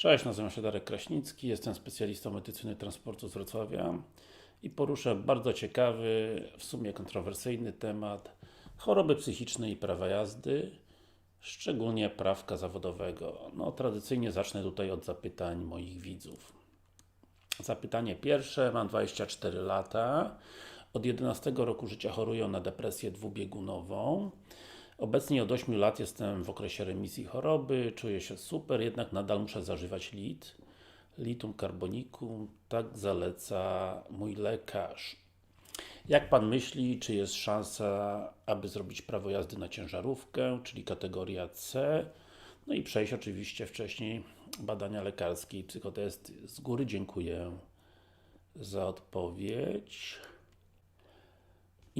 Cześć, nazywam się Darek Kraśnicki, jestem specjalistą medycyny transportu z Wrocławia i poruszę bardzo ciekawy, w sumie kontrowersyjny temat choroby psychiczne i prawa jazdy, szczególnie prawka zawodowego. No, tradycyjnie zacznę tutaj od zapytań moich widzów. Zapytanie pierwsze, mam 24 lata, od 11 roku życia choruję na depresję dwubiegunową. Obecnie od 8 lat jestem w okresie remisji choroby, czuję się super, jednak nadal muszę zażywać lit, litum carbonicum, tak zaleca mój lekarz. Jak Pan myśli, czy jest szansa, aby zrobić prawo jazdy na ciężarówkę, czyli kategoria C, no i przejść oczywiście wcześniej badania lekarskie i psychotesty. Z góry dziękuję za odpowiedź.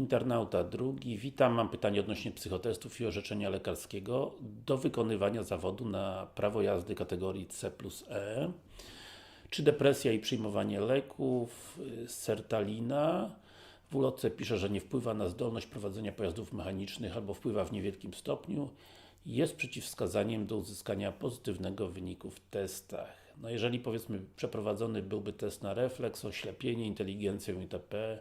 Internauta drugi. Witam, mam pytanie odnośnie psychotestów i orzeczenia lekarskiego do wykonywania zawodu na prawo jazdy kategorii C plus E. Czy depresja i przyjmowanie leków, sertalina w ulotce pisze, że nie wpływa na zdolność prowadzenia pojazdów mechanicznych albo wpływa w niewielkim stopniu jest przeciwwskazaniem do uzyskania pozytywnego wyniku w testach. No jeżeli powiedzmy przeprowadzony byłby test na refleks, oślepienie, inteligencję itp.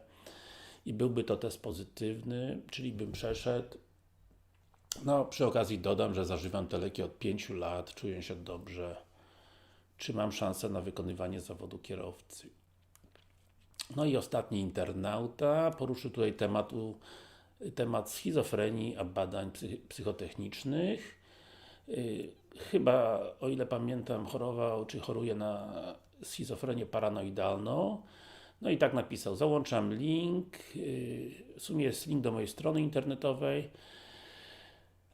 i byłby to test pozytywny, czyli bym przeszedł no, przy okazji dodam, że zażywam te leki od 5 lat, czuję się dobrze. Czy mam szansę na wykonywanie zawodu kierowcy? No i ostatni internauta poruszył tutaj temat, temat schizofrenii, a badań psych psychotechnicznych. Yy, chyba, o ile pamiętam, chorował, czy choruje na schizofrenię paranoidalną. No i tak napisał, załączam link, yy, w sumie jest link do mojej strony internetowej,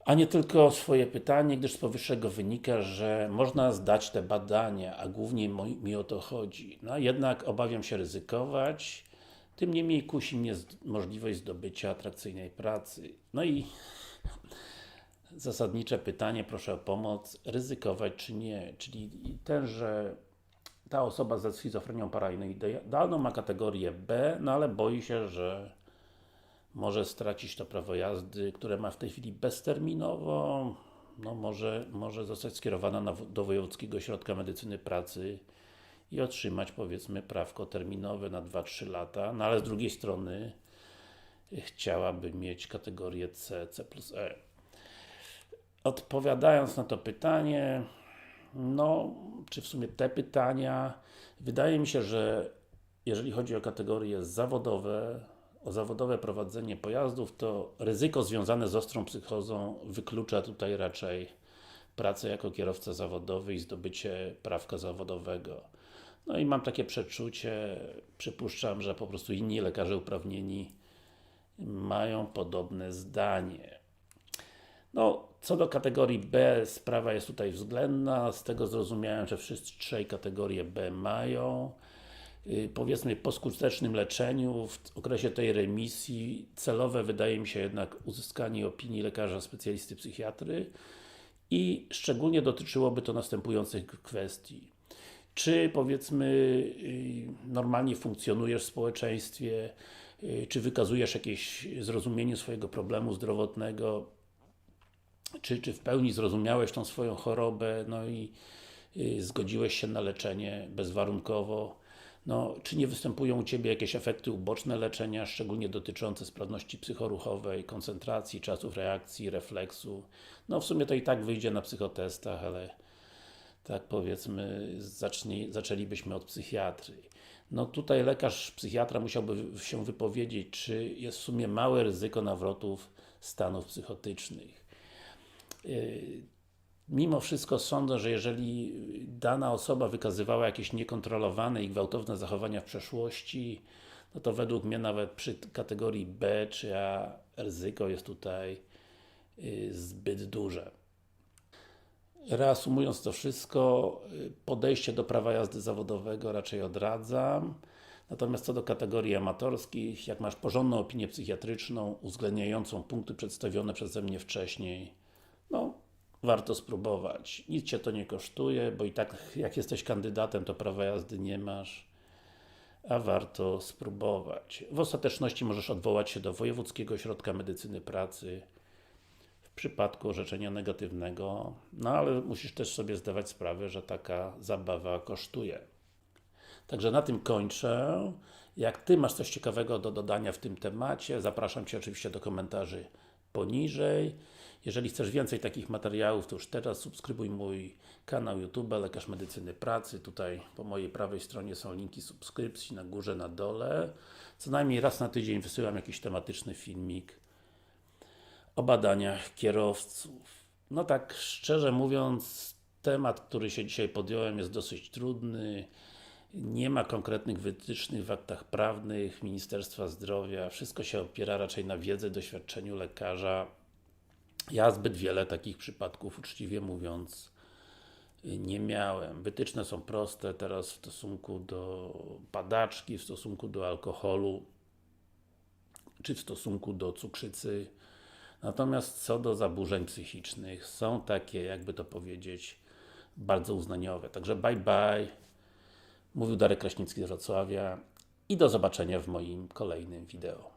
a nie tylko swoje pytanie, gdyż z powyższego wynika, że można zdać te badania, a głównie mi o to chodzi. No jednak obawiam się ryzykować, tym niemniej kusi mnie możliwość zdobycia atrakcyjnej pracy. No i zasadnicze pytanie, proszę o pomoc, ryzykować czy nie, czyli ten, że ta osoba ze schizofrenią paranoidalną ma kategorię B, no ale boi się, że może stracić to prawo jazdy, które ma w tej chwili bezterminowo, no może, może zostać skierowana na, do Wojewódzkiego Ośrodka Medycyny Pracy i otrzymać powiedzmy prawko terminowe na 2-3 lata, no ale z drugiej strony chciałaby mieć kategorię C, C plus E. Odpowiadając na to pytanie, no, czy w sumie te pytania, wydaje mi się, że jeżeli chodzi o kategorie zawodowe, o zawodowe prowadzenie pojazdów, to ryzyko związane z ostrą psychozą wyklucza tutaj raczej pracę jako kierowca zawodowy i zdobycie prawka zawodowego. No i mam takie przeczucie, przypuszczam, że po prostu inni lekarze uprawnieni mają podobne zdanie. No, co do kategorii B, sprawa jest tutaj względna, z tego zrozumiałem, że wszyscy trzej kategorie B mają. Yy, powiedzmy po skutecznym leczeniu, w okresie tej remisji, celowe wydaje mi się jednak uzyskanie opinii lekarza specjalisty psychiatry i szczególnie dotyczyłoby to następujących kwestii. Czy powiedzmy yy, normalnie funkcjonujesz w społeczeństwie, yy, czy wykazujesz jakieś zrozumienie swojego problemu zdrowotnego, czy, czy w pełni zrozumiałeś tą swoją chorobę, no i y, zgodziłeś się na leczenie bezwarunkowo, no, czy nie występują u Ciebie jakieś efekty uboczne leczenia, szczególnie dotyczące sprawności psychoruchowej, koncentracji, czasów reakcji, refleksu. No w sumie to i tak wyjdzie na psychotestach, ale tak powiedzmy, zaczęlibyśmy od psychiatry. No tutaj lekarz, psychiatra musiałby się wypowiedzieć, czy jest w sumie małe ryzyko nawrotów stanów psychotycznych. Yy, mimo wszystko sądzę, że jeżeli dana osoba wykazywała jakieś niekontrolowane i gwałtowne zachowania w przeszłości, no to według mnie nawet przy kategorii B czy A ryzyko jest tutaj yy, zbyt duże. Reasumując to wszystko, yy, podejście do prawa jazdy zawodowego raczej odradzam. Natomiast co do kategorii amatorskich, jak masz porządną opinię psychiatryczną, uwzględniającą punkty przedstawione przeze mnie wcześniej, warto spróbować. Nic Cię to nie kosztuje, bo i tak jak jesteś kandydatem, to prawa jazdy nie masz, a warto spróbować. W ostateczności możesz odwołać się do Wojewódzkiego Ośrodka Medycyny Pracy w przypadku orzeczenia negatywnego, no ale musisz też sobie zdawać sprawę, że taka zabawa kosztuje. Także na tym kończę. Jak Ty masz coś ciekawego do dodania w tym temacie, zapraszam Cię oczywiście do komentarzy poniżej. Jeżeli chcesz więcej takich materiałów, to już teraz subskrybuj mój kanał YouTube Lekarz Medycyny Pracy. Tutaj po mojej prawej stronie są linki subskrypcji, na górze, na dole. Co najmniej raz na tydzień wysyłam jakiś tematyczny filmik o badaniach kierowców. No tak szczerze mówiąc, temat, który się dzisiaj podjąłem jest dosyć trudny. Nie ma konkretnych wytycznych w aktach prawnych Ministerstwa Zdrowia. Wszystko się opiera raczej na wiedzy, doświadczeniu lekarza. Ja zbyt wiele takich przypadków, uczciwie mówiąc, nie miałem. Wytyczne są proste teraz w stosunku do padaczki, w stosunku do alkoholu, czy w stosunku do cukrzycy. Natomiast co do zaburzeń psychicznych, są takie, jakby to powiedzieć, bardzo uznaniowe. Także bye bye. Mówił Darek Kraśnicki z Wrocławia i do zobaczenia w moim kolejnym wideo.